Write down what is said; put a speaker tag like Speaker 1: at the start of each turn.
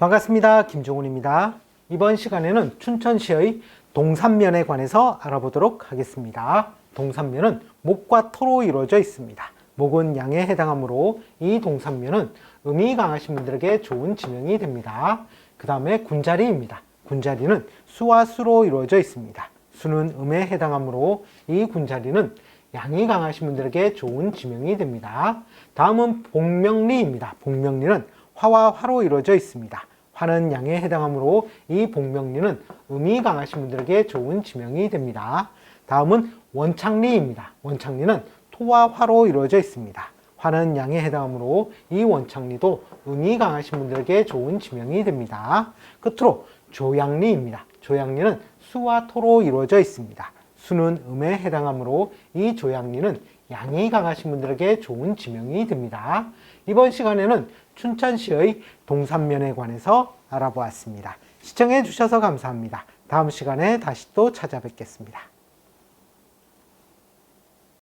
Speaker 1: 반갑습니다. 김종훈입니다. 이번 시간에는 춘천시의 동산면에 관해서 알아보도록 하겠습니다. 동산면은 목과 토로 이루어져 있습니다. 목은 양에 해당하므로 이 동산면은 음이 강하신 분들에게 좋은 지명이 됩니다. 그 다음에 군자리입니다. 군자리는 수와 수로 이루어져 있습니다. 수는 음에 해당하므로 이 군자리는 양이 강하신 분들에게 좋은 지명이 됩니다. 다음은 복명리입니다. 복명리는 화와 화로 이루어져 있습니다. 화는 양에 해당하므로 이 복명리는 음이 강하신 분들에게 좋은 지명이 됩니다. 다음은 원창리입니다. 원창리는 토와 화로 이루어져 있습니다. 화는 양에 해당하므로 이 원창리도 음이 강하신 분들에게 좋은 지명이 됩니다. 끝으로 조양리입니다. 조양리는 수와 토로 이루어져 있습니다. 수는 음에 해당하므로 이 조양리는 양이 강하신 분들에게 좋은 지명이 됩니다. 이번 시간에는 춘천시의 동산면에 관해서 알아보았습니다. 시청해 주셔서 감사합니다. 다음 시간에 다시 또 찾아뵙겠습니다.